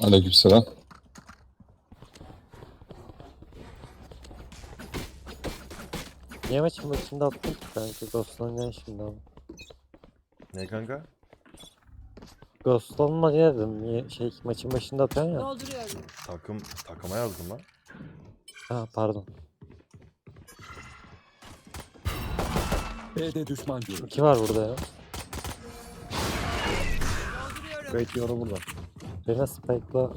Aleykümselam. Niye maçın başında attın ki kanka? Ghost'lanacağım şimdi ama. Ne kanka? Ghost'lanma dedim. Niye şey maçın başında atıyorsun ya. Dolduruyorum. Takım takıma yazdım lan. Ha pardon. B'de düşman görüldü. İki var burada ya. Dolduruyorum. Yoru burada. Birine spike'la.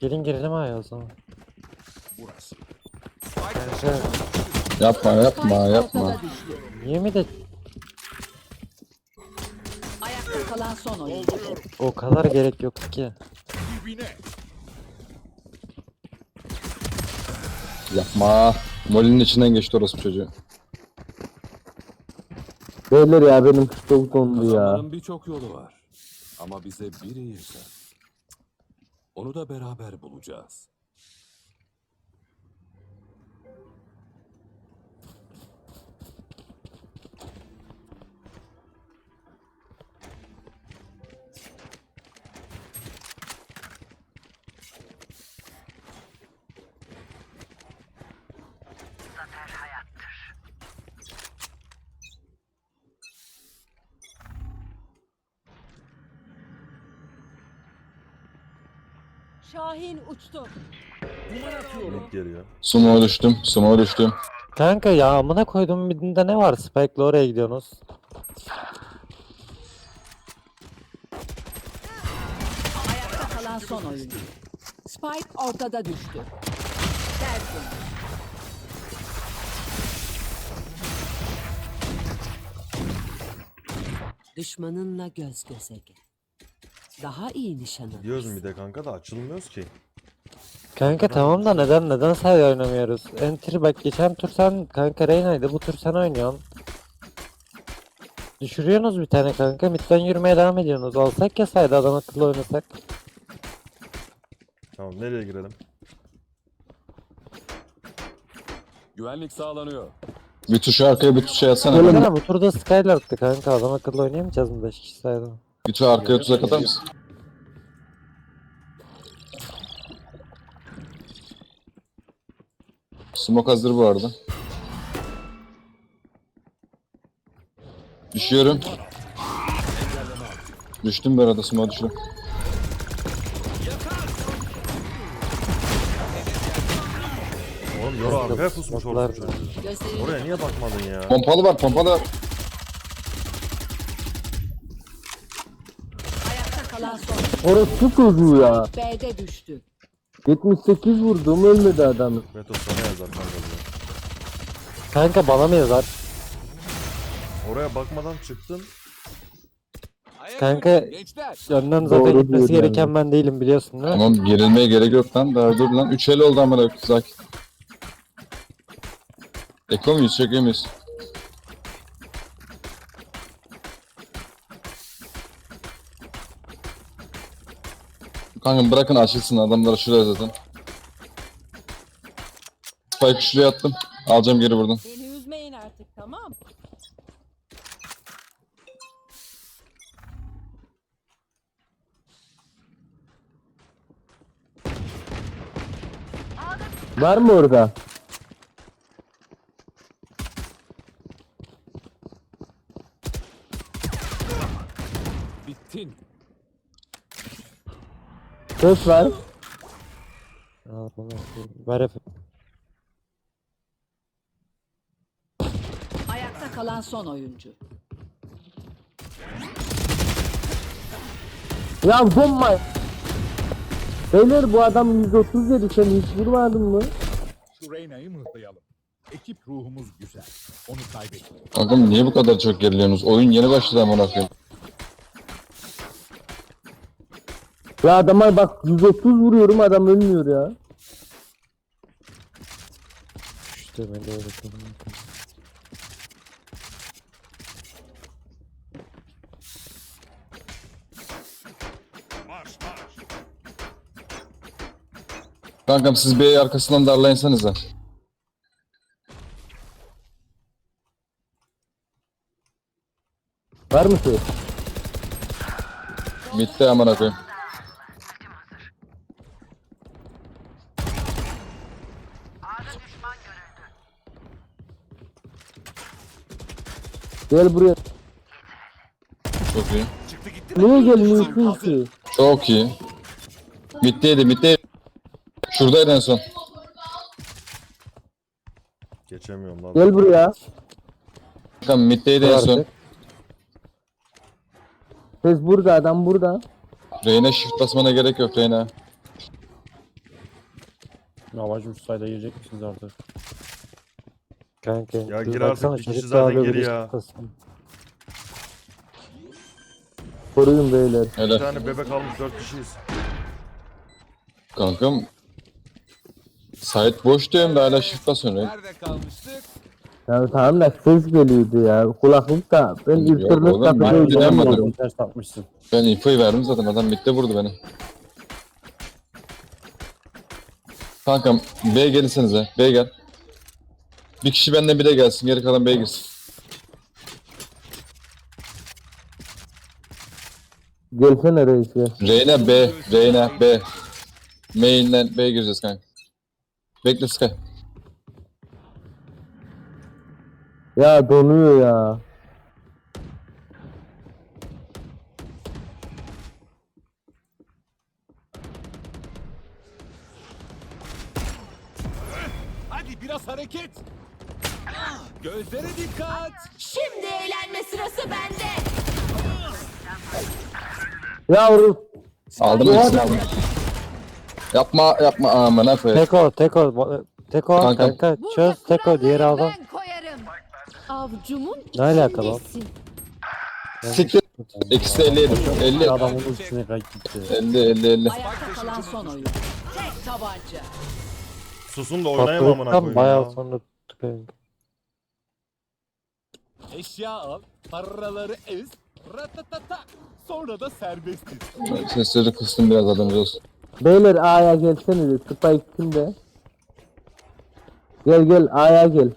Gelin girelim ayağa o zaman. Burası. Kanka Yapma yapma yapma. Niye mi de Ayakta kalan son oyun. o kadar gerek yoktu ki. Yapma. Molinin içinden geçti orası çocuğu. Beyler ya benim çok dondu ya. Birçok yolu var. Ama bize biri yeter. Onu da beraber bulacağız. Şahin uçtu. Geliyor. Sumo'ya düştüm. Sumo'ya düştüm. Kanka ya amına koydum midinde ne var? Spike'la oraya gidiyorsunuz. Ayakta kalan son oyun. Spike ortada düştü. Dersin. Düşmanınla göz göze gel. Daha iyi nişan alırsın. Gidiyoruz mid'e kanka da açılmıyoruz ki. Kanka tamam da neden neden sadece oynamıyoruz? Enter bak geçen tur sen kanka Reyna'ydı bu tur sen oynuyorsun. Düşürüyorsunuz bir tane kanka midden yürümeye devam ediyorsunuz. Alsak ya sayda adam akıllı oynasak. Tamam nereye girelim? Güvenlik sağlanıyor. Bir tuşu arkaya bir tuşa yatsana. Oğlum. Kanka bu turda Skylark'tı kanka adam akıllı oynayamayacağız mı 5 kişi sayda? Bir tuşu arkaya tuzak atar mısın? Smoke hazır bu arada. Düşüyorum. Düştüm bu arada smoke düştüm. Oğlum yoru arkaya pusmuş orada Oraya niye bakmadın ya? Pompalı var pompalı var. ayakta kalan son. Orası çocuğu ya. B'de düştü. 78 vurdum ölmedi adam. Meto sana yazar kanka bize. Kanka bana mı yazar? Oraya bakmadan çıktın. Kanka önden zaten Doğru gitmesi diyor gereken yani. ben değilim biliyorsun değil mi? Tamam gerilmeye gerek yok lan. Daha dur lan. 3 el oldu amına koyayım. Sakin. Eko muyuz? Çekiyor muyuz? Kanka bırakın açılsın adamlar şuraya zaten. Spike şuraya attım. Alacağım geri buradan. Beni üzmeyin artık tamam. Var mı orada? Bittin. Al bana. Ver Efe. Ayakta kalan son oyuncu. Ya donma. Beyler bu adam 130 dedi sen hiç vurmadın mı? Şu Reyna'yı mıhlayalım. Ekip ruhumuz güzel. Onu kaybetmeyelim. Kankam niye bu kadar çok geriliyorsunuz? Oyun yeni başladı amına koyayım. Ya adama bak 130 vuruyorum adam ölmüyor ya. İşte ben de öyle sanırım. Kankam siz bir arkasından darlayınsanıza. Var mı şey? Mid'de amına koyayım. Gel buraya. Çok iyi. Niye gelmiyorsun ki? Çok iyi. Mid'deydi mid'deydi. Şuradaydı en son. Geçemiyorum lan. Gel buraya. Kankam mid'deydi en son. Artık. Ses burada adam burada. Reyna shift basmana gerek yok Reyna. Amacım şu sayda girecek misiniz artık? Kanka. Ya gir artık, bir kişi zaten geri bir ya. Koruyun beyler. Bir Helal. tane bebek almış dört kişiyiz. Kankam. Site boş diyorum da hala shift basıyorsun. Nerede kalmıştık? Ya tamam da ses geliyordu ya. Kulaklık da ben Yok internet oğlum, kafede ben. Ters takmışsın. Ben infoyu verdim zaten adam mid'de vurdu beni. Kankam B gelirsenize. B gel. Bir kişi benden bire gelsin. Geri kalan B'ye girsin. Gelsene reis ya. Reyna B. Reyna B. Main'den B'ye gireceğiz kanka. Bekle Sky. Ya donuyor ya. Hadi biraz hareket. Gözlere dikkat. Şimdi eğlenme sırası bende. Yavrum. Aldım ikisini aldım. Yapma yapma amına koyayım. Teko, Teko, Teko Kanka. kanka, çöz Teko diğeri aldım. Ben koyarım. Avcumun Ne alaka lan? içindesin. Siktir. İkisi de 50 yedim. 50 Adamın ultisine kayıp gitti. 50 50 50. Ayakta kalan son oyun. Tek tabanca. Susun da oynayamam amına Patlılıktan koyayım bayağı ya. sonra kanka. Eşya al. Paraları ez. Ratatata. Sonra da serbestiz. Sesleri kıstım biraz adamcı olsun. Beyler A'ya gelsene de. Spike kimde? Gel gel A'ya gel.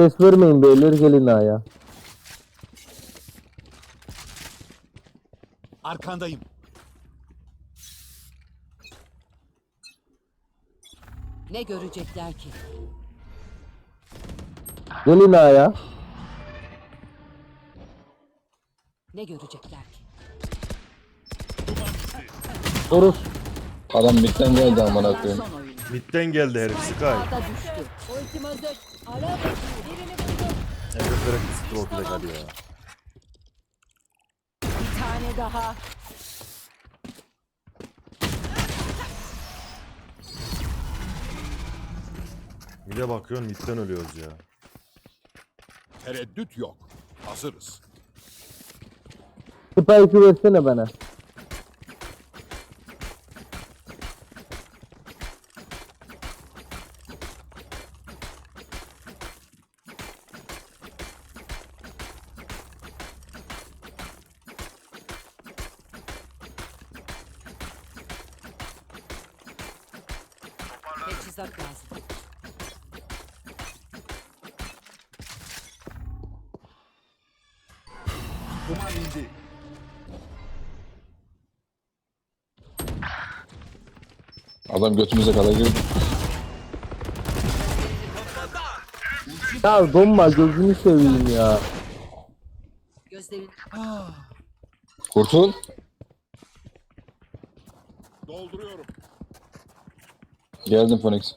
Ses vermeyin beyler gelin A'ya. Arkandayım. Ne görecekler ki? Gelin A'ya. Ne görecekler ki? Orus. Adam midden geldi amına koyayım. son oyun. Midden geldi herif Sky. Ağda düştü. Ultim hazır. Ara birini buldum. Evet direkt stroke ile hadi ya. Bir tane daha. Mide bakıyorsun midden ölüyoruz ya. Tereddüt yok. Hazırız. Spike'ı versene bana. Duman indi. Adam götümüze kadar girdi. Ya donma gözünü seveyim ya. Gözlerin Kurtul. Dolduruyorum. Geldim Phoenix.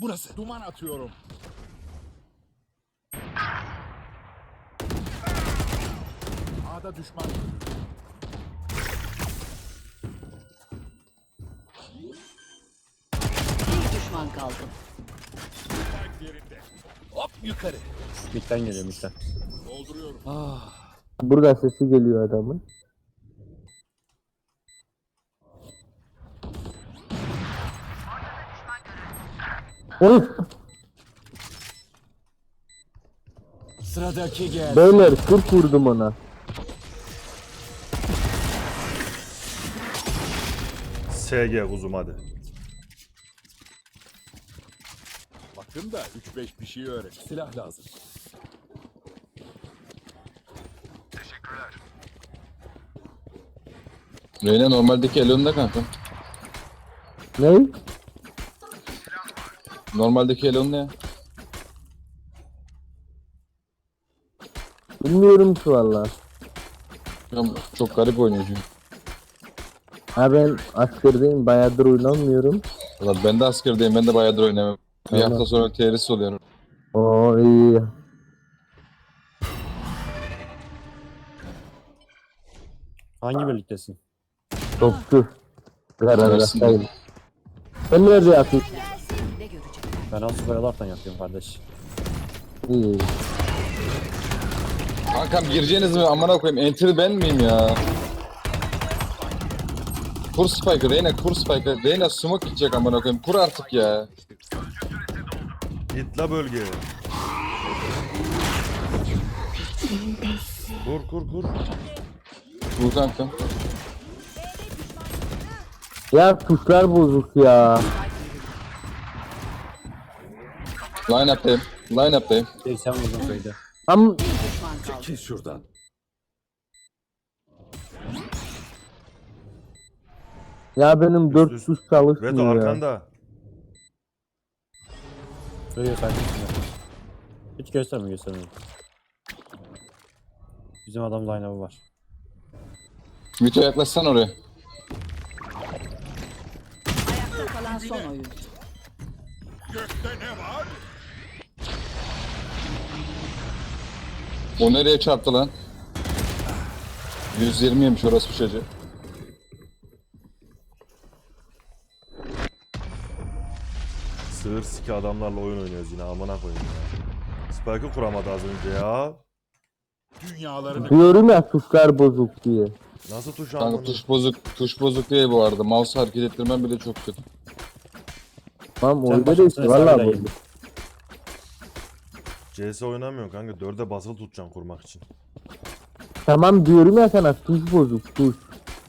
Burası. Duman atıyorum. A'da düşman. bir düşman kaldı. Spike yerinde. Hop yukarı. Midden geliyor midden. Dolduruyorum. Burada sesi geliyor adamın. Orus. Sıradaki gel. Beyler 40 vurdum ona. SG kuzum hadi. bırakın da 3-5 bir şey öğret. Silah lazım. Reyna normaldeki Elon'da kanka. Ne? Normaldeki Elon ne? Bilmiyorum ki valla. Çok garip oynuyor çünkü. Ha ben askerdeyim bayağıdır oynamıyorum. Valla ben de askerdeyim ben de bayağıdır oynamıyorum. Bir Tamam. hafta sonra terörist oluyorum. Oo iyi. Hangi birliktesin? Topçu. Kararlaştayım. Sen nerede? Ne görecek? Ben az boyalardan yapıyorum kardeş. İyi. Kankam gireceğiniz mi? Amına koyayım. Enter ben miyim ya? Kur Spike'ı Reyna kur Spike'ı. Reyna smoke gidecek amına koyayım. Kur artık ya. Git la bölgeye. Kur kur kur. Kur kankam. Ya tuşlar bozuk ya. Line up'tayım. Line up'tayım. 80 vurdum köyde. Am Düşman kaldı. Kes şuradan. Ya benim dört üst. tuş Veto çalışmıyor ya. arkanda. Söylüyor kardeşim. Hiç gösterme gösterme. Bizim adam line-up'ı var. Mito yaklaşsan oraya. Ayakta kalan son oyuncu. Gökte ne var? O nereye çarptı lan? 120 yemiş orası bir çocuğu. Sığır siki adamlarla oyun oynuyoruz yine amına koyayım ya. Spike'ı kuramadı az önce ya. Dünyalarını Diyorum ya tuşlar bozuk diye. Nasıl tuş Kanka tuş bozuk. Tuş bozuk değil bu arada. Mouse hareket ettirmem bile çok kötü. Tamam oyunda da başkasına işte valla hesabıyla bozuk. CS oynamıyorsun kanka. Dörde basılı tutacaksın kurmak için. Tamam diyorum ya sana tuş bozuk tuş.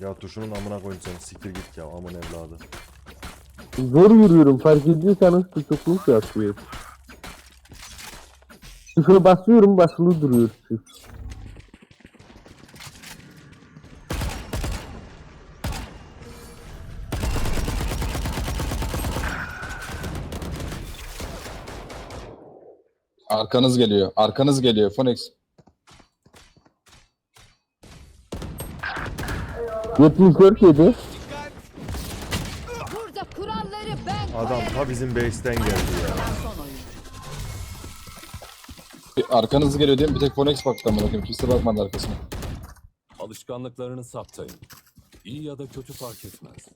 Ya tuşunun amına koyayım seni. Siktir git ya amın evladı. Zor yürüyorum fark ediyorsanız tutukluk yapıyor. Tuşuna basıyorum basılı duruyor tuş. Arkanız geliyor. Arkanız geliyor. Phoenix. 74 yedi. Burada kuralları ben Adam ta bizim base'ten geldi ya. Arkanız geliyor diyorum. Bir tek Phoenix baktı amına koyayım. Kimse bakmadı arkasına. Alışkanlıklarını saptayın. İyi ya da kötü fark etmez.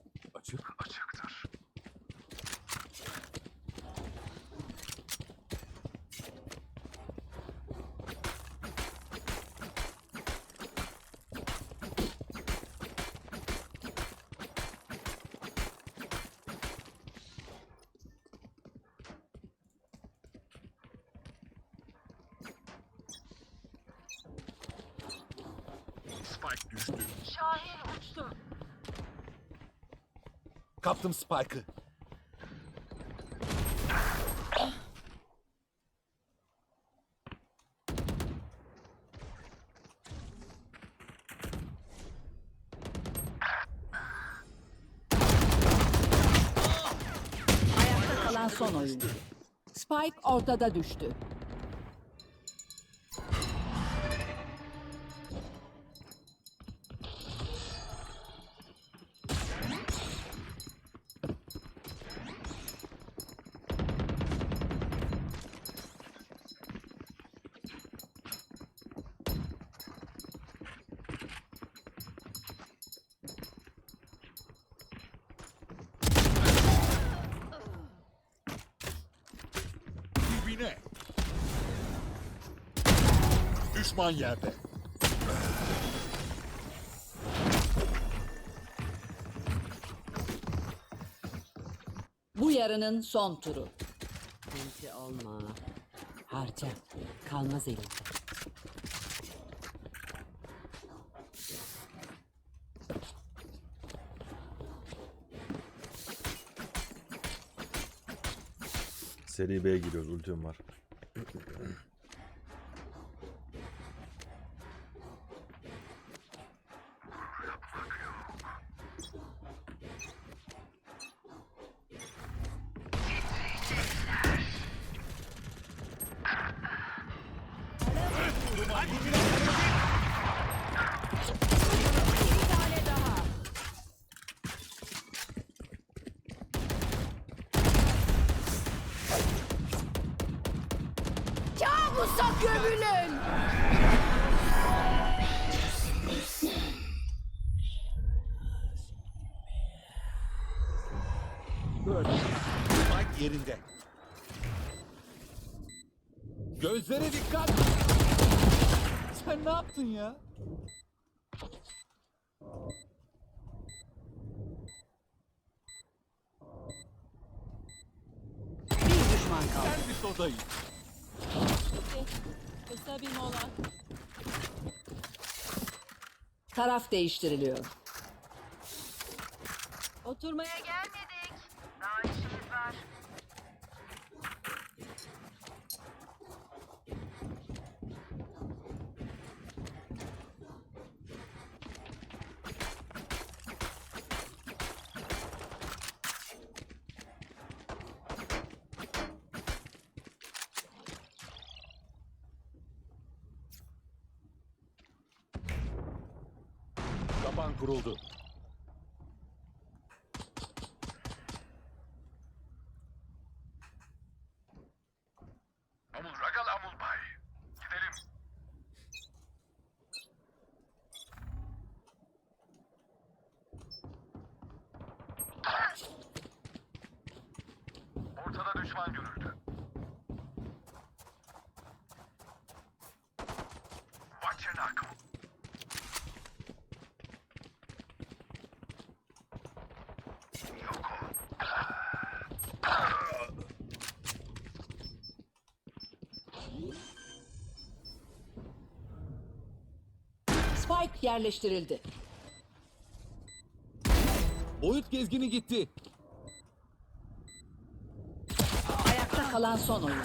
Spike düştü. Kaptım Spike'ı. Ayakta kalan son oyuncu. Spike ortada düştü. Düşman yerde. Bu yarının son turu. Enti olma. Harca. Kalmaz elinde. Seri B'ye giriyoruz. Ultim var. Gömülün. Spike yerinde. Gözlere dikkat. Sen ne yaptın ya? Bir düşman kaldı. Ben bir sodayım. Kısa bir mola. Taraf değiştiriliyor. Oturmaya gelmedik. Kapan kuruldu. Spike yerleştirildi. Boyut gezgini gitti. Ayakta kalan son oyun.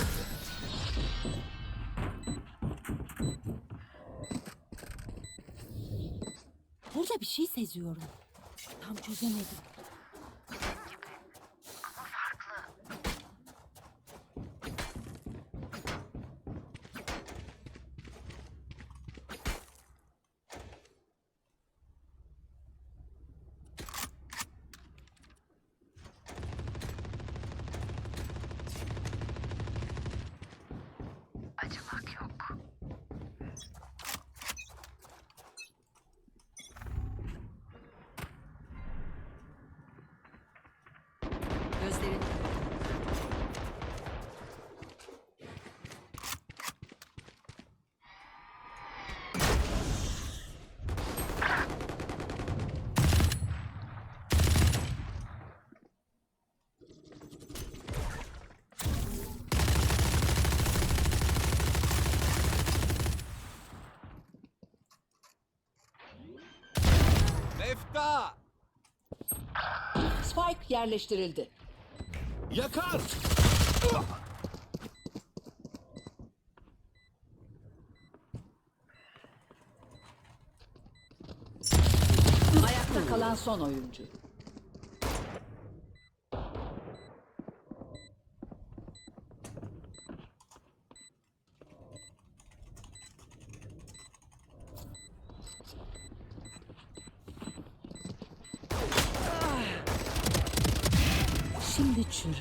Burada bir şey seziyorum. Tam çözemedim. Gözlerin Mefta! Spike yerleştirildi. Yakar! Ayakta kalan son oyuncu. Şimdi çürü.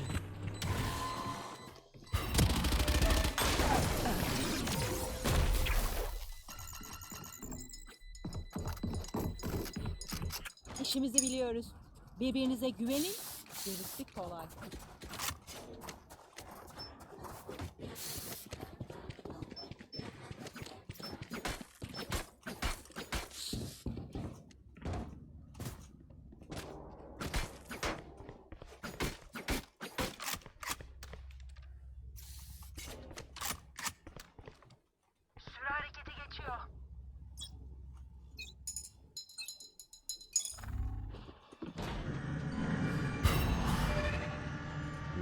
İşimizi biliyoruz. Birbirinize güvenin. Gerisi kolay.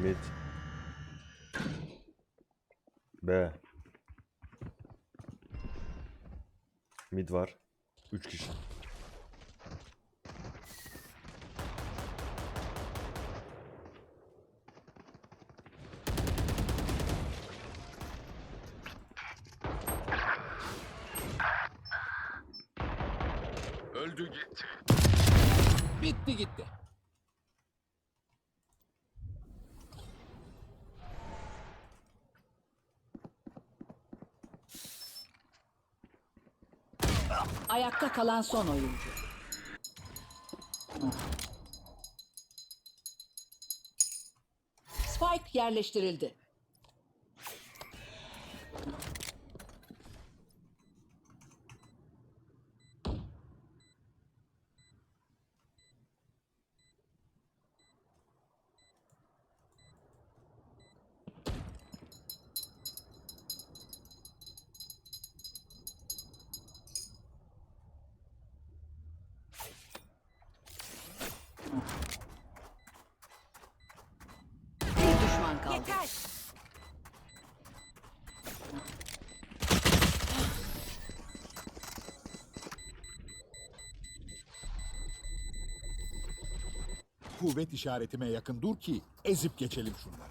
Mid. B. Mid var. 3 kişi. Ayakta kalan son oyuncu. Spike yerleştirildi. Kuvvet işaretime yakın dur ki ezip geçelim şunları.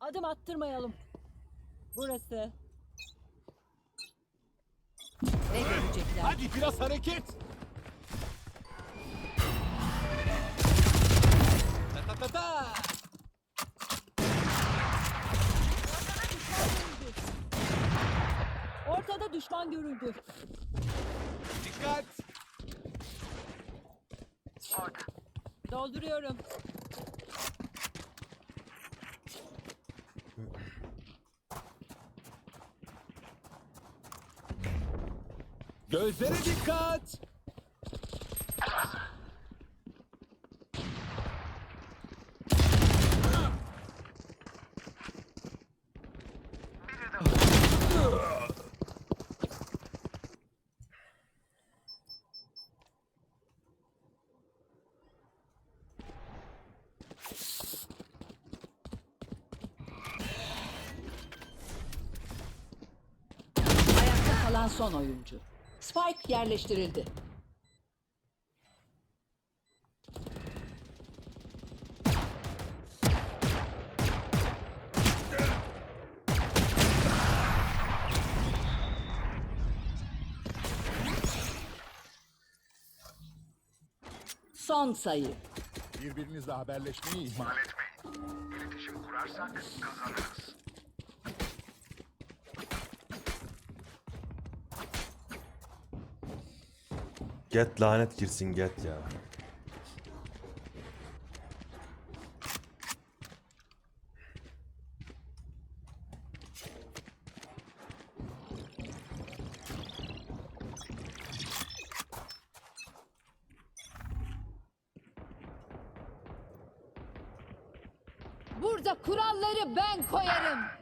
Adım attırmayalım. Burası. Hadi biraz hareket. Ta ta ta ta. Ortada düşman görüldü. Dikkat. Dolduruyorum. Gözlere dikkat. Kalan son oyuncu. Spike yerleştirildi. Son sayı. Birbirinizle haberleşmeyi ihmal etmeyin. İletişim kurarsak kazanırız. Get lanet girsin get ya. Burada kuralları ben koyarım.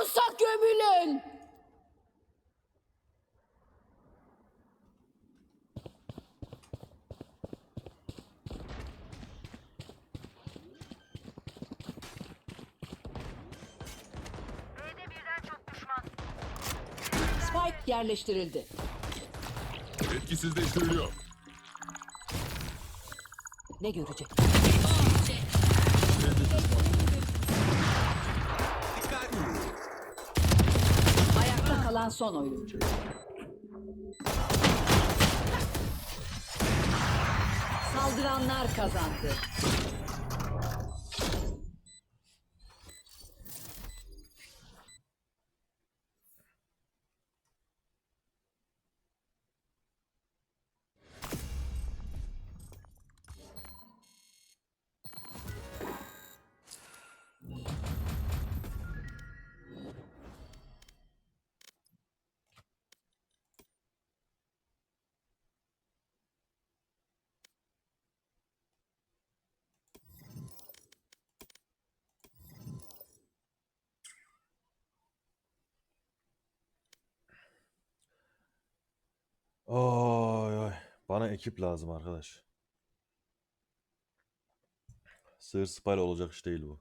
Kabusa gömülün. Spike yerleştirildi. Etkisizleştiriliyor. Ne görecek? Ayakta kalan son oyuncu. Saldıranlar kazandı. Oy oy. Bana ekip lazım arkadaş. Sığır spayla olacak iş değil bu.